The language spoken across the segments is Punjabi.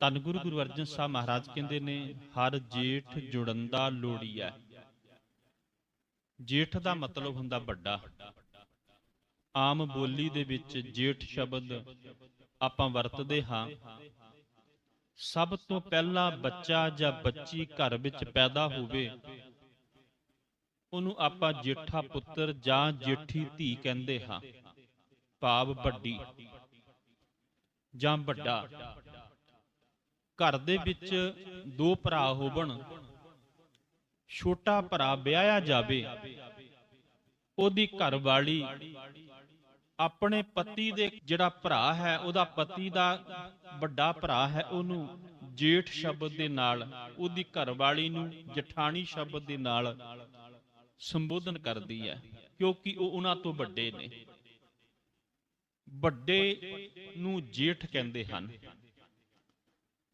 ਧੰਨ ਗੁਰੂ ਗੁਰੂ ਅਰਜਨ ਸਾਹਿਬ ਮਹਾਰਾਜ ਕਹਿੰਦੇ ਨੇ, ਹਰ ਜੇਠ ਜੁੜੰਦਾ ਲੋੜੀਐ ਜੇਠ ਦਾ ਮਤਲਬ ਹੁੰਦਾ ਵੱਡਾ। ਆਮ ਬੋਲੀ ਦੇ ਵਿੱਚ ਜੇਠ ਸ਼ਬਦ ਆਪਾਂ ਵਰਤਦੇ ਹਾਂ। ਸਭ ਤੋਂ ਪਹਿਲਾਂ ਬੱਚਾ ਜਾਂ ਬੱਚੀ ਘਰ ਵਿੱਚ ਪੈਦਾ ਹੋਵੇ, ਉਹਨੂੰ ਆਪਾਂ ਜੇਠਾ ਪੁੱਤਰ ਜਾਂ ਜੇਠੀ ਧੀ ਕਹਿੰਦੇ ਹਾਂ। ਭਾਵ ਵੱਡੀ ਜਾਂ ਵੱਡਾ। ਘਰ ਦੇ ਵਿੱਚ ਦੋ ਭਰਾ ਹੋਵਣ, ਛੋਟਾ ਭਰਾ ਵਿਆਹਿਆ ਜਾਵੇ, ਉਹਦੀ ਘਰ ਆਪਣੇ ਪਤੀ ਦੇ ਜਿਹੜਾ ਭਰਾ ਹੈ, ਉਹਦਾ ਪਤੀ ਦਾ ਵੱਡਾ ਭਰਾ ਹੈ, ਉਹਨੂੰ ਜੇਠ ਸ਼ਬਦ ਦੇ ਨਾਲ, ਉਹਦੀ ਘਰਵਾਲੀ ਨੂੰ ਜਠਾਣੀ ਸ਼ਬਦ ਦੇ ਨਾਲ ਸੰਬੋਧਨ ਕਰਦੀ ਹੈ, ਕਿਉਂਕਿ ਉਹ ਉਹਨਾਂ ਤੋਂ ਵੱਡੇ ਨੇ। ਵੱਡੇ ਨੂੰ ਜੇਠ ਕਹਿੰਦੇ ਹਨ।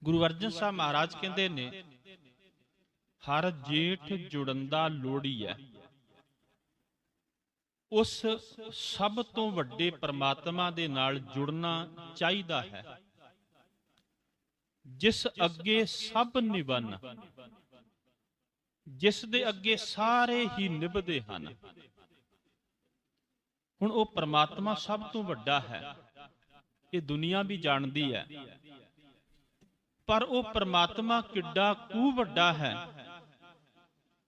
ਗੁਰੂ ਅਰਜਨ ਸਾਹਿਬ ਮਹਾਰਾਜ ਕਹਿੰਦੇ ਨੇ, ਹਰ ਜੇਠ ਜੁੜੰਦਾ ਲੋੜੀ ਹੈ ਉਸ ਸਭ ਤੋਂ ਵੱਡੇ ਪਰਮਾਤਮਾ ਦੇ ਨਾਲ ਜੁੜਨਾ ਚਾਹੀਦਾ ਹੈ। ਜਿਸ ਅੱਗੇ ਸਭ ਨਿਵਨ ਜਿਸ ਦੇ ਅੱਗੇ ਸਾਰੇ ਹੀ ਨਿਭਦੇ ਹਨ। ਹੁਣ ਉਹ ਪ੍ਰਮਾਤਮਾ ਸਭ ਤੋਂ ਵੱਡਾ ਹੈ। ਇਹ ਦੁਨੀਆ ਵੀ ਜਾਣਦੀ ਹੈ। ਪਰ ਉਹ ਪਰਮਾਤਮਾ ਕਿੱਡਾ ਕੁ ਵੱਡਾ ਹੈ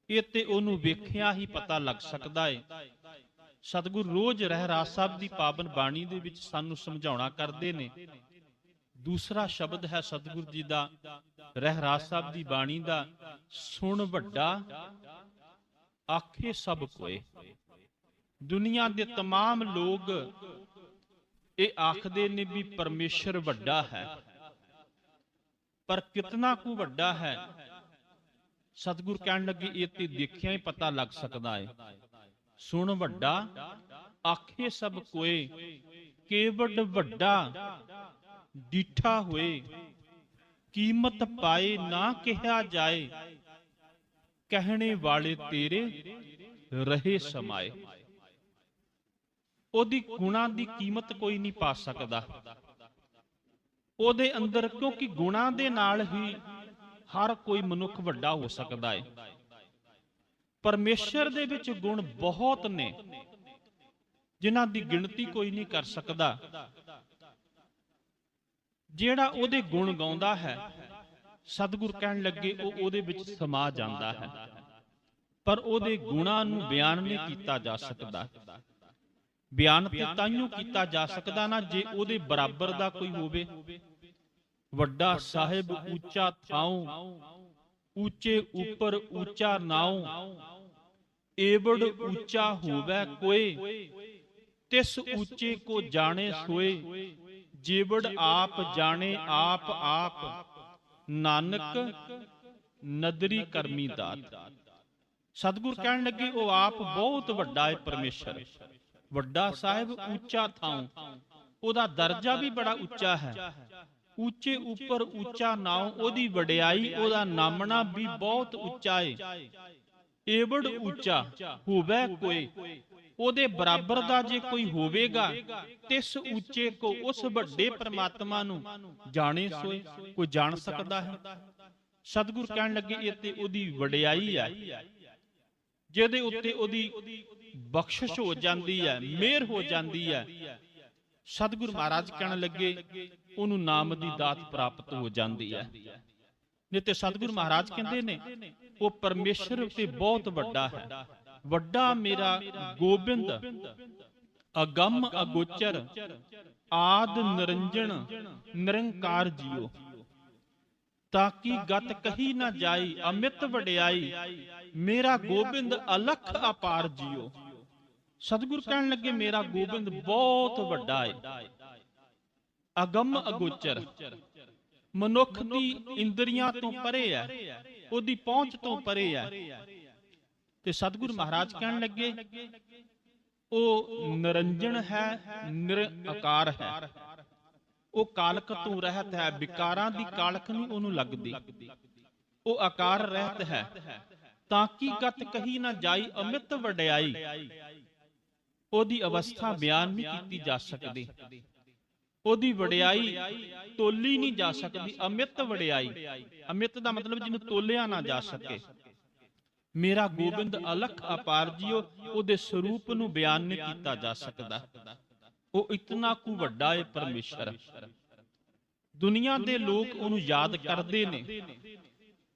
ਇਹ ਤੇ ਉਹਨੂੰ ਵੇਖਿਆ ਹੀ ਪਤਾ ਲੱਗ ਸਕਦਾ ਹੈ ਸਤਿਗੁਰ ਰੋਜ਼ ਰਹਿ ਰਾਸ ਸਾਹਿਬ ਦੀ ਪਾਵਨ ਬਾਣੀ ਦੇ ਵਿੱਚ ਸਾਨੂੰ ਸਮਝਾਉਣਾ ਕਰਦੇ ਨੇ ਦੂਸਰਾ ਸ਼ਬਦ ਹੈ ਸਤਿਗੁਰ ਜੀ ਦਾ ਰਹਿ ਰਾਸ ਸਾਹਿਬ ਦੀ ਬਾਣੀ ਦਾ ਸੁਣ ਵੱਡਾ ਆਖੇ ਸਭ ਕੋਏ ਦੁਨੀਆ ਦੇ तमाम ਲੋਕ ਇਹ ਆਖਦੇ ਨੇ ਵੀ ਪਰਮੇਸ਼ਰ ਵੱਡਾ ਹੈ ਪਰ ਕਿਤਨਾ ਕੁ ਵੱਡਾ ਹੈ? ਸਤਿਗੁਰ ਕਹਿਣ ਲੱਗੇ, ਇਹ ਤੇ ਦੇਖਿਆ ਹੀ ਪਤਾ ਲੱਗ ਸਕਦਾ ਹੈ ਸੁਣ ਵੱਡਾ, ਆਖੇ ਸਭ ਕੋਏ ਕੇਵਡ ਵੱਡਾ, ਡੀਠਾ ਹੋਏ। ਕੀਮਤ ਪਾਏ ਨਾ ਕਿਹਾ ਜਾਏ, ਕਹਿਣੇ ਵਾਲੇ ਤੇਰੇ ਰਹੇ ਸਮਾਏ। ਉਹਦੀ ਗੁਣਾ ਦੀ ਕੀਮਤ ਕੋਈ ਨਹੀਂ ਪਾ ਸਕਦਾ। ਉਹਦੇ ਅੰਦਰ, ਕਿਉਂਕਿ ਗੁਣਾ ਦੇ ਨਾਲ ਹੀ ਹਰ ਕੋਈ ਮਨੁੱਖ ਵੱਡਾ ਹੋ ਸਕਦਾ ਹੈ ਪਰਮੇਸ਼ਰ ਦੇ ਵਿੱਚ ਗੁਣ ਬਹੁਤ ਨੇ, ਜਿਨ੍ਹਾਂ ਦੀ ਗਿਣਤੀ ਕੋਈ ਨਹੀਂ ਕਰ ਸਕਦਾ। ਜਿਹੜਾ ਉਹਦੇ ਗੁਣ ਗਾਉਂਦਾ ਹੈ, ਸਤਿਗੁਰ ਕਹਿਣ ਲੱਗੇ ਉਹ ਉਹਦੇ ਵਿੱਚ ਸਮਾ ਜਾਂਦਾ ਹੈ। ਪਰ ਉਹਦੇ ਗੁਣਾਂ ਨੂੰ ਬਿਆਨ ਨਹੀਂ ਕੀਤਾ ਜਾ ਸਕਦਾ। ਬਿਆਨ ਤੇ ਤਾਈਓ ਕੀਤਾ ਜਾ ਸਕਦਾ ਨਾ ਜੇ ਉਹਦੇ ਬਰਾਬਰ ਦਾ ਕੋਈ ਹੋਵੇ। ਵੱਡਾ ਸਾਹਿਬ ਉੱਚਾ ਥਾਉ, ਉੱਚੇ ਉੱਪਰ ਉੱਚਾ ਨਾਉ, ਏਵੜ ਉੱਚਾ ਹੋਵੇ ਕੋਏ, ਤਿਸ ਉੱਚੇ ਕੋ ਜਾਣੇ ਸੋਏ, ਜੀਵੜ ਆਪ ਜਾਣੇ ਆਪ ਆਪ, ਨਾਨਕ ਨਦਰੀ ਕਰਮੀ ਦਾਤ। ਸਤਿਗੁਰ ਕਹਿਣ ਲੱਗੇ, ਉਹ ਆਪ ਬਹੁਤ ਵੱਡਾ ਹੈ ਪਰਮੇਸ਼ਰ। ਵੱਡਾ ਸਾਹਿਬ ਉੱਚਾ ਥਾਉ, ਉਹਦਾ ਦਰਜਾ ਵੀ ਬੜਾ ਉੱਚਾ ਹੈ। ਉੱਚੇ ਉੱਪਰ ਉੱਚਾ ਨਾਉ, ਉਹਦੀ ਵਡਿਆਈ, ਉਹਦਾ ਨਾਮਣਾ ਵੀ ਬਹੁਤ ਉੱਚਾ ਹੈ ਏਵੜ ਉੱਚਾ ਹੋਵੇ ਕੋਈ, ਉਹਦੇ ਬਰਾਬਰ ਦਾ ਜੇ ਕੋਈ ਹੋਵੇਗਾ, ਤਿਸ ਉੱਚੇ ਕੋ ਉਸ ਵੱਡੇ ਪ੍ਰਮਾਤਮਾ ਨੂੰ ਜਾਣੇ ਸੋਏ, ਕੋਈ ਜਾਣ ਸਕਦਾ ਹੈ। ਸਤਿਗੁਰ ਕਹਿਣ ਲੱਗੇ, ਇਹ ਤੇ ਉਹਦੀ ਵਡਿਆਈ ਹੈ। ਜਿਹਦੇ ਉੱਤੇ ਉਹਦੀ ਬਖਸ਼ਿਸ਼ ਹੋ ਜਾਂਦੀ ਹੈ ਮਿਹਰ ਹੋ ਜਾਂਦੀ ਹੈ। ਸਤਿਗੁਰ ਮਹਾਰਾਜ ਕਹਿਣ ਲੱਗੇ ਉਹਨੂੰ ਨਾਮ ਦੀ ਦਾਤ ਪ੍ਰਾਪਤ ਹੋ ਜਾਂਦੀ ਹੈ ਤੇ ਸਤਿਗੁਰ ਮਹਾਰਾਜ ਕਹਿੰਦੇ ਨੇ ਉਹ ਪਰਮੇਸ਼ਰ ਤੇ ਬਹੁਤ ਵੱਡਾ ਹੈ। ਵੱਡਾ ਮੇਰਾ ਗੋਬਿੰਦ ਅਗੰਮ ਅਗੋਚਰ ਆਦ ਨਿਰੰਜਨ ਨਿਰੰਕਾਰ ਜੀਓ। ਤਾਂ ਕਿ ਗਤ ਕਹੀ ਨਾ ਜਾਈ ਅਮਿਤ ਵਡਿਆਈ। ਮੇਰਾ ਗੋਬਿੰਦ ਅਲਖ ਅਪਾਰ ਜੀਓ। ਸਤਿਗੁਰ ਕਹਿਣ ਲੱਗੇ ਮੇਰਾ ਗੋਬਿੰਦ ਬਹੁਤ ਵੱਡਾ ਹੈ ਅਗੰਮ ਅਗੋਚਰ। ਮਨੁੱਖ ਦੀ ਇੰਦਰੀਆਂ ਤੋਂ ਪਰੇ ਹੈ। ਉਹਦੀ ਪਹੁੰਚ ਤੋਂ ਪਰੇ ਹੈ। ਤੇ ਸਤਿਗੁਰ ਮਹਾਰਾਜ ਕਹਿਣ ਲੱਗੇ ਉਹ ਨਿਰੰਜਨ ਹੈ ਨਿਰਆਕਾਰ ਹੈ। ਉਹ ਕਾਲਕ ਤੋਂ ਰਹਿਤ ਹੈ ਵਿਕਾਰਾਂ ਦੀ ਕਾਲਕ ਨਹੀਂ ਉਹਨੂੰ ਲੱਗਦੀ। ਉਹ ਆਕਾਰ ਰਹਿਤ ਹੈ। ਤਾਂ ਕੀ ਗਤ ਕਹੀ ਨਾ ਜਾਈ ਅਮਿਤ ਵਡਿਆਈ। ਉਹਦੀ ਅਵਸਥਾ ਬਿਆਨ ਨਹੀਂ ਕੀਤੀ ਜਾ ਸਕਦੀ। ਉਹਦੀ ਵਡਿਆਈ ਤੋਲੀ ਨਹੀਂ ਜਾ ਸਕਦੀ, ਅਮਿਤ ਵਡਿਆਈ। ਅਮਿਤ ਦਾ ਮਤਲਬ ਜਿਹਨੂੰ ਤੋਲਿਆ ਨਾ ਜਾ ਸਕੇ। ਮੇਰਾ ਗੋਬਿੰਦ ਅਲਖ ਅਪਾਰ ਜੀਓ, ਉਹਦੇ ਸਰੂਪ ਨੂੰ ਬਿਆਨ ਨਹੀਂ ਕੀਤਾ ਜਾ ਸਕਦਾ। ਉਹ ਇਤਨਾ ਕੁ ਵੱਡਾ ਹੈ ਪਰਮੇਸ਼ਰ। ਦੁਨੀਆ ਦੇ ਲੋਕ ਉਹਨੂੰ ਯਾਦ ਕਰਦੇ ਨੇ,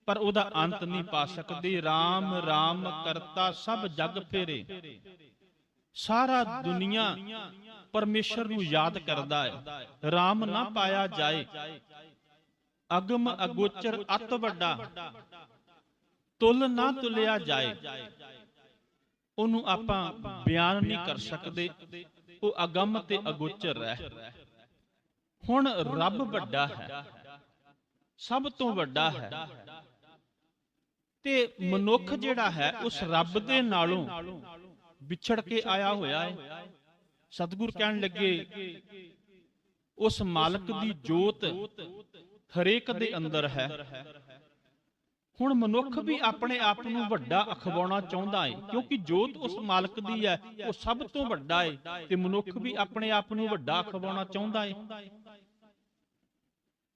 ਪਰ ਉਹਦਾ ਅੰਤ ਨਹੀਂ ਪਾ ਸਕਦੇ। RAM RAM ਕਰਤਾ ਸਭ ਜਗ ਫੇਰੇ। ਸਾਰਾ ਦੁਨੀਆ ਪਰਮੇਸ਼ਰ ਨੂੰ ਯਾਦ ਕਰਦਾ ਹੈ। RAM ਨਾ ਪਾਇਆ ਜਾਏ। ਅਗਮ ਅਗੋਚਰ ਅਤ ਵੱਡਾ। ਤੁਲ ਨਾ ਤੁਲਿਆ ਜਾਏ। ਉਹਨੂੰ ਆਪਾਂ ਬਿਆਨ ਨਹੀਂ ਕਰ ਸਕਦੇ। ਉਹ ਅਗੰਮ ਤੇ ਅਗੋਚਰ ਹੈ। ਹੁਣ ਰੱਬ ਵੱਡਾ ਹੈ। ਸਭ ਤੋਂ ਵੱਡਾ ਹੈ। ਤੇ ਮਨੁੱਖ ਜਿਹੜਾ ਹੈ, ਉਸ ਰੱਬ ਦੇ ਨਾਲੋਂ ਵਿਛੜ ਕੇ ਆਇਆ ਹੋਇਆ ਹੈ। ਸਤਿਗੁਰ ਕਹਿਣ ਲੱਗੇ ਉਸ ਮਾਲਕ ਦੀ ਜੋਤ ਹਰੇਕ ਦੇ ਅੰਦਰ ਹੈ। ਹੁਣ ਮਨੁੱਖ ਵੀ ਆਪਣੇ ਆਪ ਨੂੰ ਵੱਡਾ ਅਖਵਾਉਣਾ ਚਾਹੁੰਦਾ ਹੈ। ਕਿਉਂਕਿ ਜੋਤ ਉਸ ਮਾਲਕ ਦੀ ਹੈ ਉਹ ਸਭ ਤੋਂ ਵੱਡਾ ਹੈ ਤੇ ਮਨੁੱਖ ਵੀ ਆਪਣੇ ਆਪ ਨੂੰ ਵੱਡਾ ਅਖਵਾਉਣਾ ਚਾਹੁੰਦਾ ਹੈ।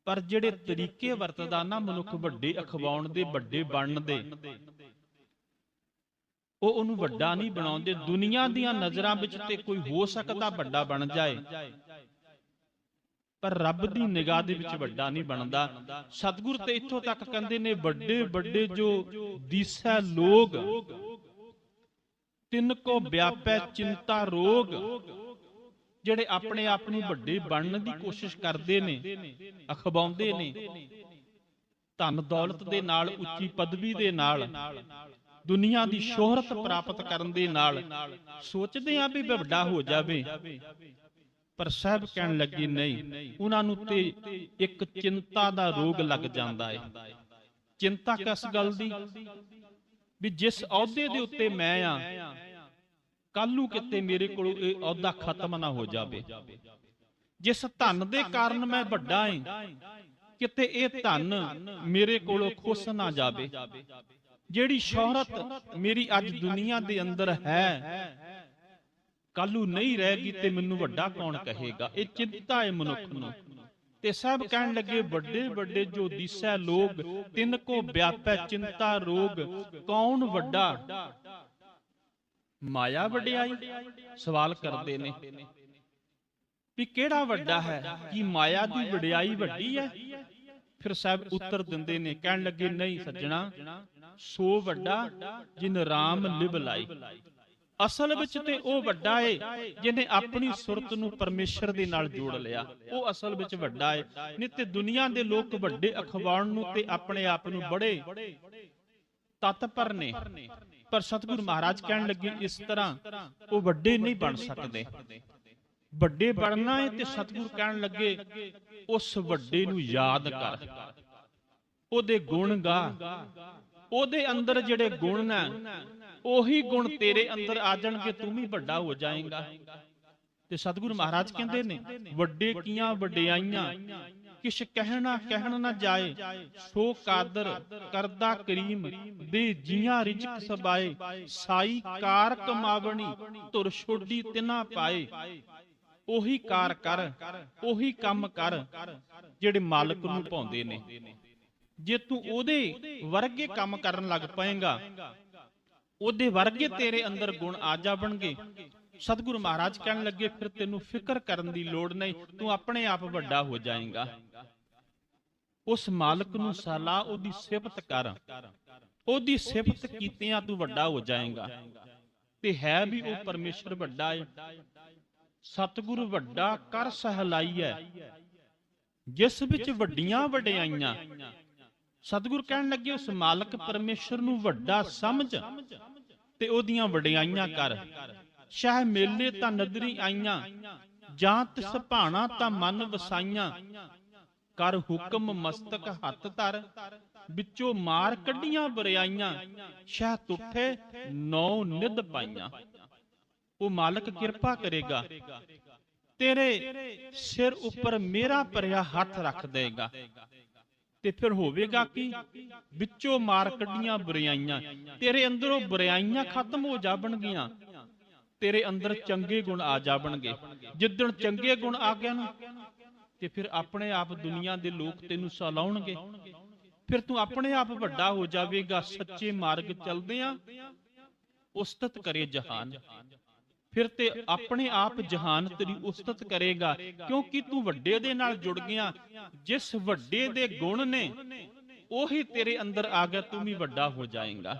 ਪਰ ਜਿਹੜੇ ਤਰੀਕੇ ਵਰਤਦਾ ਨਾ ਮਨੁੱਖ ਵੱਡੇ ਅਖਵਾਉਣ ਦੇ ਵੱਡੇ ਬਣਨ ਦੇ। ਉਹ ਉਹਨੂੰ ਵੱਡਾ ਨਹੀਂ ਬਣਾਉਂਦੇ ਦੁਨੀਆ ਦੀਆਂ ਨਜ਼ਰਾਂ ਵਿੱਚ ਤੇ ਕੋਈ ਹੋ ਸਕਦਾ ਵੱਡਾ ਬਣ ਜਾਏ। ਪਰ ਰੱਬ ਦੀ ਨਿਗਾਹ ਦੇ ਵਿੱਚ ਵੱਡਾ ਨਹੀਂ ਬਣਦਾ। ਸਤਿਗੁਰ ਤੇ ਇੱਥੋਂ ਤੱਕ ਕਹਿੰਦੇ ਨੇ ਵੱਡੇ ਵੱਡੇ ਜੋ ਦੀਸੈ ਲੋਗ ਤਿੰਨ ਕੋ ਵਿਆਪੈ ਚਿੰਤਾ ਰੋਗ। ਜਿਹੜੇ ਆਪਣੇ ਆਪ ਨੂੰ ਵੱਡੇ ਬਣਨ ਦੀ ਕੋਸ਼ਿਸ਼ ਕਰਦੇ ਨੇ ਅਖਵਾਉਂਦੇ ਨੇ। ਧਨ ਦੌਲਤ ਦੇ ਨਾਲ ਉੱਚੀ ਪਦਵੀ ਦੇ ਨਾਲ। ਦੁਨੀਆ ਦੀ ਸ਼ੋਹਰਤ ਪ੍ਰਾਪਤ ਕਰਨ ਦੇ ਨਾਲ ਸੋਚਦੇ ਆ ਵੀ ਵੱਡਾ ਹੋ ਜਾਵੇ। ਪਰ ਸਾਹਿਬ ਕਹਿਣ ਲੱਗੇ ਨਹੀਂ ਉਹਨਾਂ ਨੂੰ ਤੇ ਇੱਕ ਚਿੰਤਾ ਦਾ ਰੋਗ ਲੱਗ ਜਾਂਦਾ ਹੈ। ਚਿੰਤਾ ਕਿਸ ਗੱਲ ਦੀ? ਵੀ ਜਿਸ ਅਹੁਦੇ ਦੇ ਉੱਤੇ ਮੈਂ ਆ ਕੱਲ ਨੂੰ ਕਿਤੇ ਮੇਰੇ ਕੋਲ ਇਹ ਅਹੁਦਾ ਖਤਮ ਨਾ ਹੋ ਜਾਵੇ। ਜਿਸ ਧਨ ਦੇ ਕਾਰਨ ਮੈਂ ਵੱਡਾ ਹਾਂ ਕਿਤੇ ਇਹ ਧਨ ਮੇਰੇ ਕੋਲੋਂ ਖੁੱਸ ਨਾ ਜਾਵੇ। ਜਿਹੜੀ ਸ਼ੋਹਰਤ ਮੇਰੀ ਅੱਜ ਦੁਨੀਆ ਦੇ ਅੰਦਰ ਹੈ, ਕੱਲੂ ਨਹੀਂ ਰਹੇਗੀ ਤੇ ਮੈਨੂੰ ਵੱਡਾ ਕੌਣ ਕਹੇਗਾ? ਇਹ ਚਿੰਤਾ ਹੈ ਮਨੁੱਖ ਨੂੰ। ਤੇ ਸਭ ਕਹਿਣ ਲੱਗੇ, ਵੱਡੇ ਵੱਡੇ ਜੋ ਦਿਸੈ ਲੋਗ ਤਿੰਨ ਕੋ ਵਿਆਪੈ ਚਿੰਤਾ ਰੋਗ, ਕੌਣ ਵੱਡਾ? ਮਾਇਆ ਵਡਿਆਈ? ਸਵਾਲ ਕਰਦੇ ਨੇ। ਵੀ ਕਿਹੜਾ ਵੱਡਾ ਹੈ? ਕੀ ਮਾਇਆ ਦੀ ਵਡਿਆਈ ਵੱਡੀ ਹੈ? ਫਿਰ ਸਾਹਿਬ ਉੱਤਰ ਦਿੰਦੇ ਨੇ, ਕਹਿਣ ਲੱਗੇ, ਨਹੀਂ ਸੱਜਣਾ ਸੋ ਵੱਡਾ ਜਿਨ RAM ਲਿਵ ਲਾਈ। ਅਸਲ ਵਿੱਚ ਤੇ ਉਹ ਵੱਡਾ ਏ, ਜਿਹਨੇ ਆਪਣੀ ਸੁਰਤ ਨੂੰ ਪਰਮੇਸ਼ਰ ਦੇ ਨਾਲ ਜੋੜ ਲਿਆ। ਉਹ ਅਸਲ ਵਿੱਚ ਵੱਡਾ ਏ। ਨਹੀਂ ਤੇ ਦੁਨੀਆ ਦੇ ਲੋਕ ਵੱਡੇ ਅਖਵਾਉਣ ਨੂੰ ਤੇ ਆਪਣੇ ਆਪ ਨੂੰ ਬੜੇ ਤਤਪਰ ਨੇ। ਪਰ ਸਤਿਗੁਰੂ ਮਹਾਰਾਜ ਕਹਿਣ ਲੱਗੇ, ਇਸ ਤਰ੍ਹਾਂ ਉਹ ਵੱਡੇ ਨਹੀਂ ਬਣ ਸਕਦੇ। ਵੱਡੇ ਬਣਨਾ ਹੈ ਤੇ ਸਤਿਗੁਰੂ ਕਹਿਣ ਲੱਗੇ, ਉਸ ਵੱਡੇ ਨੂੰ ਯਾਦ ਕਰ। ਉਹਦੇ ਗੁਣ ਗਾ। ਉਹਦੇ ਅੰਦਰ ਜਿਹੜੇ ਗੁਣ ਨੇ, ਉਹੀ ਗੁਣ ਤੇਰੇ ਅੰਦਰ ਆ ਜਾਣਗੇ, ਤੂੰ ਵੀ ਵੱਡਾ ਹੋ ਜਾਏਗਾ। ਤੇ ਸਤਿਗੁਰੂ ਮਹਾਰਾਜ ਕਹਿੰਦੇ ਨੇ, ਵੱਡੇ ਕੀਆਂ ਵਡਿਆਈਆਂ, ਕਿਛ ਕਹਿਣਾ ਕਹਿਣ ਨਾ ਜਾਏ, ਸੋ ਕਾਦਰ ਕਰਦਾ ਕਰੀਮ, ਦੇ ਜੀਆਂ ਰਿਜਕ ਸਬਾਏ, ਸਾਈ ਕਾਰ ਕਮਾਵਣੀ, ਧੁਰ ਛੋਡੀ ਤਿਨਾ ਪਾਏ। ਉਹੀ ਕਾਰ ਕਰ, ਉਹੀ ਕੰਮ ਕਰ, ਜਿਹੜੇ ਮਾਲਕ ਨੂੰ ਪਾਉਂਦੇ ਨੇ। ਜੇ ਤੂੰ ਉਹਦੇ ਵਰਗੇ ਕੰਮ ਕਰਨ ਲੱਗ ਪਏਗਾ ਉਹਦੇ ਵਰਗੇ ਤੇਰੇ ਅੰਦਰ ਗੁਣ ਆ ਜਾਵਣਗੇ। ਸਤਿਗੁਰੂ ਮਹਾਰਾਜ ਕਹਿਣ ਲੱਗੇ ਫਿਰ ਤੈਨੂੰ ਫਿਕਰ ਕਰਨ ਦੀ ਲੋੜ ਨਹੀਂ ਤੂੰ ਆਪਣੇ ਆਪ ਵੱਡਾ ਹੋ ਜਾਏਗਾ। ਉਸ ਮਾਲਕ ਨੂੰ ਸਲਾਹ ਉਹਦੀ ਸਿਫਤ ਕਰ। ਉਹਦੀ ਸਿਫਤ ਕੀਤਿਆਂ ਤੂੰ ਵੱਡਾ ਹੋ ਜਾਏਗਾ। ਤੇ ਹੈ ਵੀ ਉਹ ਪਰਮੇਸ਼ਰ ਵੱਡਾ ਹੈ। ਸਤਿਗੁਰੂ ਵੱਡਾ ਕਰ ਸਹਲਾਈ ਹੈ। ਜਿਸ ਵਿੱਚ ਵੱਡੀਆਂ ਵਡਿਆਈਆਂ ਸਤਿਗੁਰ ਕਹਿਣ ਲੱਗੇ ਉਸ ਮਾਲਕ ਪਰਮੇਸ਼ਰ ਨੂੰ ਵੱਡਾ ਸਮਝ ਤੇ ਉਹਦੀਆਂ ਵਡਿਆਈਆਂ ਕਰ। ਸ਼ਾਹ ਮੇਲੇ ਤਾਂ ਨਦਰੀ ਆਈਆਂ, ਜਾਂ ਤਿਸ ਭਾਣਾ ਤਾਂ ਮਨ ਵਸਾਈਆਂ। ਕਰ ਹੁਕਮ ਮਸਤਕ ਹੱਥ ਧਰ, ਵਿੱਚੋਂ ਮਾਰ ਕੱਢੀਆਂ ਬਰਿਆਈਆਂ ਸ਼ਹਿ ਤੁਠੇ ਨੌ ਨਿਧ ਪਾਈਆਂ। ਉਹ ਮਾਲਕ ਕਿਰਪਾ ਕਰੇਗਾ, ਤੇਰੇ ਸਿਰ ਉੱਪਰ ਮੇਰਾ ਭਰਿਆ ਹੱਥ ਰੱਖ ਦੇਗਾ। ਤੇ ਫਿਰ ਹੋਵੇਗਾ ਕੀ? ਵਿੱਚੋਂ ਮਾਰ ਕੱਢੀਆਂ ਬੁਰਾਈਆਂ। ਤੇਰੇ ਅੰਦਰੋਂ ਬੁਰਾਈਆਂ ਖਤਮ ਹੋ ਜਾਣਗੀਆਂ ਤੇਰੇ ਅੰਦਰ ਚੰਗੇ ਗੁਣ ਆ ਜਾਣਗੇ ਜਿੱਦਣ ਚੰਗੇ ਗੁਣ ਆ ਗਏ ਨਾ, ਤੇ ਫਿਰ ਆਪਣੇ ਆਪ ਦੁਨੀਆ ਦੇ ਲੋਕ ਤੈਨੂੰ ਸਲਾਉਣਗੇ। ਫਿਰ ਤੂੰ ਆਪਣੇ ਆਪ ਵੱਡਾ ਹੋ ਜਾਵੇਗਾ, ਸੱਚੇ ਮਾਰਗ ਚੱਲਦਿਆਂ ਉਸਤਤ ਕਰੇ ਜਹਾਨ। ਫਿਰ ਤੇ ਆਪਣੇ ਆਪ ਜਹਾਨ ਤੇਰੀ ਉਸਤਤ ਕਰੇਗਾ ਕਿਉਂਕਿ ਤੂੰ ਵੱਡੇ ਦੇ ਨਾਲ ਜੁੜ ਗਿਆ। ਜਿਸ ਵੱਡੇ ਦੇ ਗੁਣ ਨੇ ਉਹੀ ਤੇਰੇ ਅੰਦਰ ਆ ਗਿਆ ਤੂੰ ਵੀ ਵੱਡਾ ਹੋ ਜਾਏਗਾ।